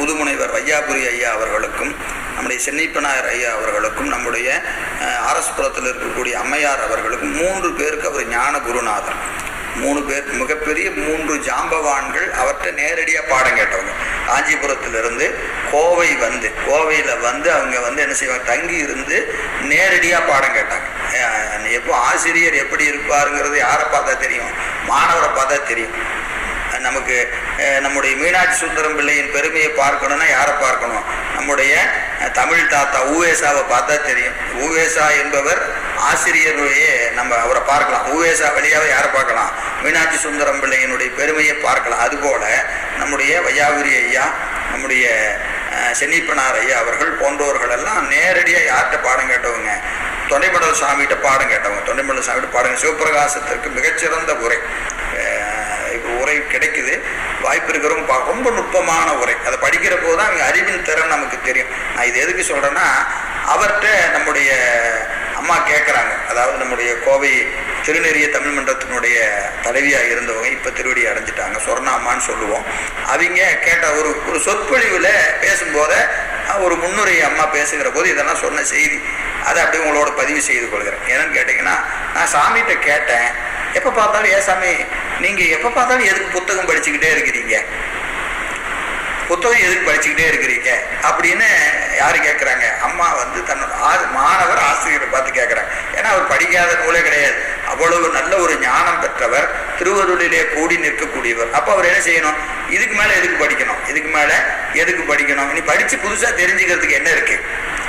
முதுமுனைவர் வையாபுரி ஐயா அவர்களுக்கும் நம்முடைய சென்னிப்பனாயர் ஐயா அவர்களுக்கும் நம்முடைய ஆரஸ்புரத்தில் இருக்கக்கூடிய அம்மையார் அவர்களுக்கும் மூன்று பேருக்கு அவர் ஞான குருநாதர். மூணு பேர் மிகப்பெரிய மூன்று ஜாம்பவான்கள் அவர்கிட்ட நேரடியாக பாடம் கேட்டவங்க. காஞ்சிபுரத்திலிருந்து கோவை வந்து கோவையில் வந்து அவங்க வந்து என்ன செய்வாங்க தங்கி இருந்து நேரடியாக பாடம் கேட்டாங்க. எப்போ ஆசிரியர் எப்படி இருப்பாருங்கிறது யாரை பார்த்தா தெரியும்? மாணவரை பார்த்தா தெரியும். நமக்கு நம்முடைய மீனாட்சி சுந்தரம் பிள்ளையின் பெருமையை பார்க்கணும்னா யாரை பார்க்கணும்? நம்முடைய தமிழ் தாத்தா ஊவேசாவை பார்த்தா தெரியும். ஊவேசா என்பவர் ஆசிரியருடையே நம்ம அவரை பார்க்கலாம். ஊவேசா வழியாக யாரை பார்க்கலாம்? மீனாட்சி சுந்தரம் பிள்ளையினுடைய பெருமையை பார்க்கலாம். அதுபோல நம்முடைய வையாபுரி ஐயா நம்முடைய சென்னிப்பனார் ஐயா அவர்கள் போன்றவர்கள் எல்லாம் நேரடியாக யார்கிட்ட பாடம் கேட்டவங்க? தொண்டைமண்டல சாமிகிட்ட பாடம் கேட்டவங்க. தொண்டைமண்டல சாமிகிட்ட பாடம் சிவபிரகாசத்திற்கு மிகச்சிறந்த உரை. இப்போ உரை கிடைக்குது. வாய்ப்பு இருக்கிறவங்க ரொம்ப நுட்பமான உரை. அதை படிக்கிற போது தான் அவங்க அறிவின் திறன் நமக்கு தெரியும். நான் இது எதுக்கு சொல்கிறேன்னா அவர்கிட்ட நம்முடைய அம்மா கேட்குறாங்க அதாவது நம்முடைய கோவை திருநெறிய தமிழ் மன்றத்தினுடைய தலைவியாக இருந்தவங்க இப்போ திருவடி அடைஞ்சிட்டாங்க. சொர்ணாமான்னு சொல்லுவோம். அவங்க கேட்ட ஒரு ஒரு சொற்பொழிவில் பேசும்போது ஒரு முன்னுரை அம்மா பேசுகிற போது இதெல்லாம் சொன்ன செய்தி. அதை அப்படியே உங்களோட பதிவு செய்து கொள்கிறேன். என்னன்னு கேட்டிங்கன்னா நான் சாமிகிட்ட கேட்டேன். எப்போ பார்த்தாலும் ஏன் சாமி நீங்கள் எப்போ பார்த்தாலும் எதுக்கு புத்தகம் படிச்சுக்கிட்டே இருக்கிறீங்க? புத்தகம் எதுக்கு படிச்சுக்கிட்டே இருக்கிறீங்க? அப்படின்னு யார் கேட்குறாங்க அம்மா வந்து தன்னோட ஆ- மாணவர் ஆசிரியரை பார்த்து கேட்குறாங்க ஏன்னா அவர் படிக்காத நூலே கிடையாது. அவ்வளவு நல்ல ஒரு ஞானம் பெற்றவர். திருவருளிலே கூடி நிற்கக்கூடியவர். அப்போ அவர் என்ன செய்யணும்? இதுக்கு மேலே எதுக்கு படிக்கணும்? இதுக்கு மேலே எதுக்கு படிக்கணும்? இனி படித்து புதுசாக தெரிஞ்சுக்கிறதுக்கு என்ன இருக்குது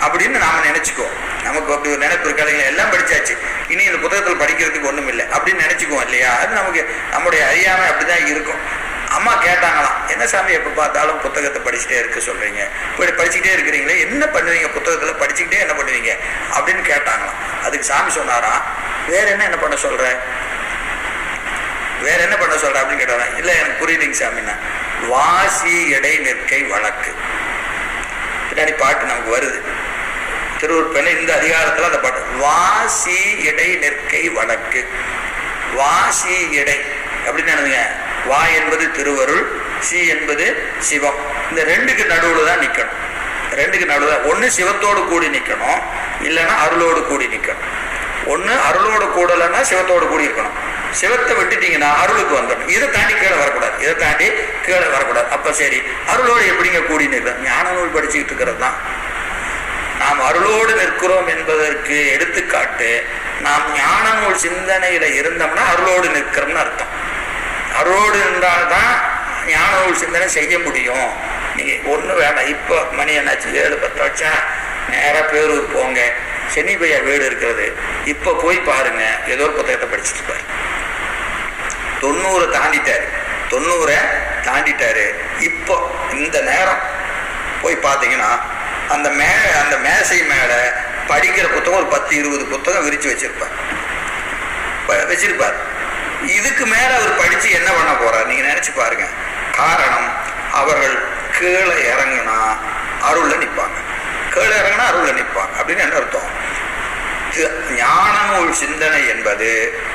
அப்படின்னு நாம் நினைச்சுக்குவோம். நமக்கு அப்படி ஒரு நினைப்பு இருக்காதுங்க எல்லாம் படிச்சாச்சு. இனி இந்த புத்தகத்தில் படிக்கிறதுக்கு ஒன்றும் இல்லை. அப்படின்னு நினச்சிக்குவோம் இல்லையா? அது நமக்கு நம்முடைய அறியாமை அப்படிதான் இருக்கும். அம்மா கேட்டாங்களாம் என்ன சாமி எப்போ பார்த்தாலும் புத்தகத்தை படிச்சுட்டே இருக்க சொல்கிறீங்க இப்படி படிச்சுக்கிட்டே இருக்கிறீங்களே? என்ன பண்ணுவீங்க புத்தகத்தில்? படிச்சுக்கிட்டே என்ன பண்ணுவீங்க? அப்படின்னு கேட்டாங்களாம். அதுக்கு சாமி சொன்னாராம் வேற என்ன என்ன பண்ண சொல்கிறேன் வேற அப்படின்னு இல்லை எனக்கு புரியலைங்க சாமின்னா வாசி இடை நிற்கை வழக்கு. பின்னாடி பாட்டு நமக்கு வருது. திருவூர்பேல இந்த அதிகாரத்துல அந்த பாட்டு வாசி இடை நிற்கை வழக்கு. வாசி இடை அப்படின்னு நினைங்க வா என்பது திருவருள் சி என்பது சிவம். இந்த ரெண்டுக்கு நடுவுல தான் நிக்கணும். ரெண்டுக்கு நடுவுல ஒண்ணு சிவத்தோடு கூடி நிக்கணும் இல்லைன்னா அருளோடு கூடி நிக்கணும். ஒண்ணு அருளோடு கூடலைன்னா சிவத்தோடு கூடி இருக்கணும். சிவத்தை விட்டுட்டீங்கன்னா அருளுக்கு வந்துடணும். இதை தாண்டி கீழே வரக்கூடாது. இதை தாண்டி கீழே வரக்கூடாது. அப்போ சரி அருளோடு எப்படிங்க கூடி நிற்கும் ஞான நூல் படிச்சுக்கிட்டு இருக்கிறது தான். நாம் அருளோடு நிற்கிறோம் என்பதற்கு எடுத்துக்காட்டு நாம் ஞான நூல் சிந்தனையில் இருந்தோம்னா அருளோடு நிற்கிறோம்னு அர்த்தம். அருளோடு இருந்தால்தான் ஞான நூல் சிந்தனை செய்ய முடியும். நீங்கள் ஒன்றும் வேண்டாம். இப்போ மணி என்னாச்சு? ஏழு பத்து வச்சா நேராக பேரூர் போங்க. சென்னி பையா வீடு இருக்கிறது. இப்போ போய் பாருங்கள் ஏதோ ஒரு புத்தகத்தை படிச்சுட்டு பாருங்க. தொண்ணூறை தாண்டிட்டாரு. தொண்ணூறை தாண்டிட்டாரு. இப்போ இந்த நேரம் போய் பார்த்தீங்கன்னா அந்த மே அந்த மேசை மேலே படிக்கிற புத்தகம் ஒரு பத்து இருபது புத்தகம் விரித்து வச்சிருப்பார். ப- வச்சிருப்பார். இதுக்கு மேலே அவர் படித்து என்ன பண்ண போறார்? நீங்கள் நினச்சி பாருங்க. காரணம் அவர்கள் கீழே இறங்குனா அருளில் நிற்பாங்க. கீழே இறங்குனா அருளில் நிற்பாங்க. அப்படின்னு என்ன அர்த்தம்? ஞானம் ஒரு சிந்தனை என்பது